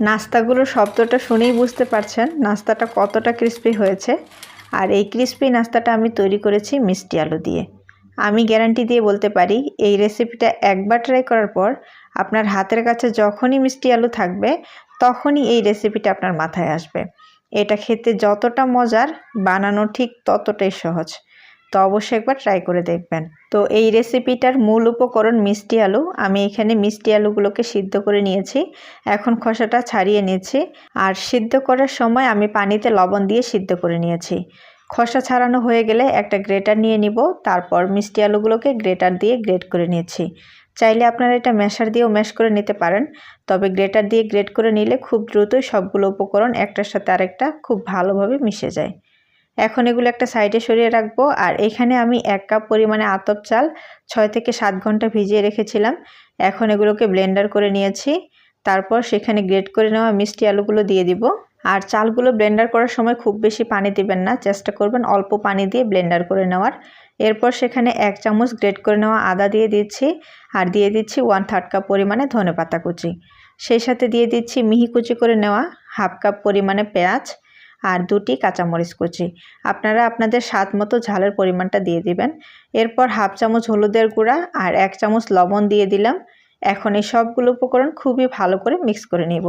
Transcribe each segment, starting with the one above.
নাস্তাগুলোর শব্দটা শুনেই বুঝতে পারছেন নাস্তাটা কতটা ক্রিস্পি হয়েছে। আর এই ক্রিস্পি নাস্তাটা আমি তৈরি করেছি মিষ্টি আলু দিয়ে। আমি গ্যারান্টি দিয়ে বলতে পারি, এই রেসিপিটা একবার ট্রাই করার পর আপনার হাতের কাছে যখনই মিষ্টি আলু থাকবে, তখনই এই রেসিপিটা আপনার মাথায় আসবে। এটা খেতে যতটা মজার, বানানো ঠিক ততটাই সহজ। তো অবশ্যই একবার ট্রাই করে দেখবেন। তো এই রেসিপিটার মূল উপকরণ মিষ্টি আলু। আমি এখানে মিষ্টি আলুগুলোকে সিদ্ধ করে নিয়েছি। এখন খোসাটা ছাড়িয়ে নিয়েছি আর সিদ্ধ করার সময় আমি পানিতে লবণ দিয়ে সিদ্ধ করে নিয়েছি। খসা ছাড়ানো হয়ে গেলে একটা গ্রেটার নিয়ে নিব। তারপর মিষ্টি আলুগুলোকে গ্রেটার দিয়ে গ্রেট করে নিয়েছি চাইলে আপনারা এটা ম্যাশার দিয়েও ম্যাশ করে নিতে পারেন। তবে গ্রেটার দিয়ে গ্রেট করে নিলে খুব দ্রুতই সবগুলো উপকরণ একটার সাথে আরেকটা খুব ভালোভাবে মিশে যায়। এখন এগুলো একটা সাইডে সরিয়ে রাখব। আর এখানে আমি এক কাপ পরিমাণে আতপ চাল ছয় থেকে সাত ঘণ্টা ভিজিয়ে রেখেছিলাম। এখন এগুলোকে ব্লেন্ডার করে নিয়েছি। তারপর সেখানে গ্রেট করে নেওয়া মিষ্টি আলুগুলো দিয়ে দিব। আর চালগুলো ব্লেন্ডার করার সময় খুব বেশি পানি দিবেন না। চেষ্টা করবেন অল্প পানি দিয়ে ব্লেন্ডার করে নেওয়ার। এরপর সেখানে এক চামচ গ্রেট করে নেওয়া আদা দিয়ে দিচ্ছি। আর দিয়ে দিচ্ছি ওয়ান থার্ড কাপ পরিমাণে ধনে পাতা কুচি। সেই সাথে দিয়ে দিচ্ছি মিহি কুচি করে নেওয়া হাফ কাপ পরিমাণে পেঁয়াজ। আর দুটি কাঁচামরিচ কুচি। আপনারা আপনাদের স্বাদ মতো ঝালের পরিমাণটা দিয়ে দিবেন। এরপর হাফ চামচ হলুদের গুঁড়া আর এক চামচ লবণ দিয়ে দিলাম। এখন এই সবগুলো উপকরণ খুবই ভালো করে মিক্স করে নিব।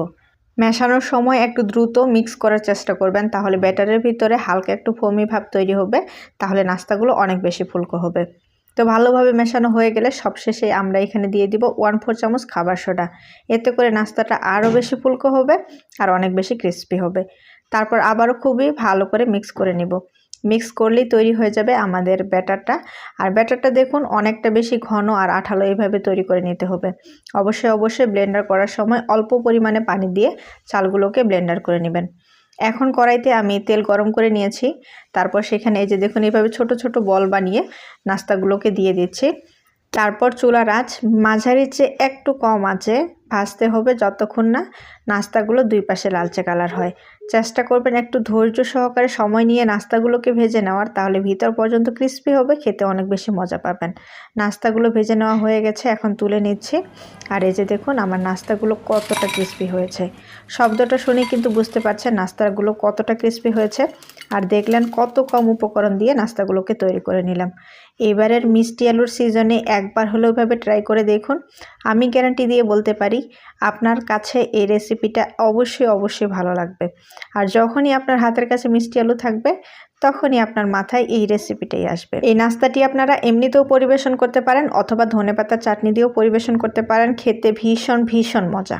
মেশানোর সময় একটু দ্রুত মিক্স করার চেষ্টা করবেন, তাহলে ব্যাটারের ভিতরে হালকা একটু ফমি ভাব তৈরি হবে, তাহলে নাস্তাগুলো অনেক বেশি ফুলকো হবে। তো ভালোভাবে মেশানো হয়ে গেলে সবশেষে আমরা এখানে দিয়ে দিব ওয়ান ফোর চামচ খাবার সোডা। এতে করে নাস্তাটা আরও বেশি ফুলকো হবে আর অনেক বেশি ক্রিস্পি হবে। তারপর আবারও খুবই ভালো করে মিক্স করে নিব। মিক্স করলেই তৈরি হয়ে যাবে আমাদের ব্যাটারটা। আর ব্যাটারটা দেখুন অনেকটা বেশি ঘন আর আঠালো এইভাবে তৈরি করে নিতে হবে। অবশ্যই অবশ্যই ব্লেন্ডার করার সময় অল্প পরিমাণে পানি দিয়ে চালগুলোকে ব্লেন্ডার করে নেবেন। এখন কড়াইতে আমি তেল গরম করে নিয়েছি। তারপর সেখানে এই যে দেখুন এইভাবে ছোট ছোট বল বানিয়ে নাস্তাগুলোকে দিয়ে দিচ্ছি। তারপর চুলার আঁচ মাঝারির চেয়ে একটু কম আছে। ভাজতে হবে যতক্ষণ না নাস্তাগুলো দুই পাশে লালচে কালার হয়। চেষ্টা করবেন একটু ধৈর্য সহকারে সময় নিয়ে নাস্তাগুলোকে ভেজে নেওয়ার, তাহলে ভিতর পর্যন্ত ক্রিস্পি হবে, খেতে অনেক বেশি মজা পাবেন। নাস্তাগুলো ভেজে নেওয়া হয়ে গেছে, এখন তুলে নিচ্ছি। আর এই যে দেখুন, আমার নাস্তাগুলো কতটা ক্রিস্পি হয়েছে। শব্দটা শুনে কিন্তু বুঝতে পারছেন নাস্তাগুলো কতটা ক্রিস্পি হয়েছে। আর দেখলেন কত কম উপকরণ দিয়ে নাস্তাগুলোকে তৈরি করে নিলাম। এবারের মিষ্টি আলুর সিজনে একবার হলেও ভাবে ট্রাই করে দেখুন। আমি গ্যারান্টি দিয়ে বলতে পারি আপনার কাছে এই রেসিপিটা অবশ্যই অবশ্যই ভালো লাগবে। আর যখনই আপনার হাতের কাছে মিষ্টি আলু থাকবে, তখনই আপনার মাথায় এই রেসিপিটাই আসবে। এই নাস্তাটি আপনারা এমনিতেও পরিবেশন করতে পারেন, অথবা ধনেপাতার চাটনি দিয়েও পরিবেশন করতে পারেন, খেতে ভীষণ ভীষণ মজা।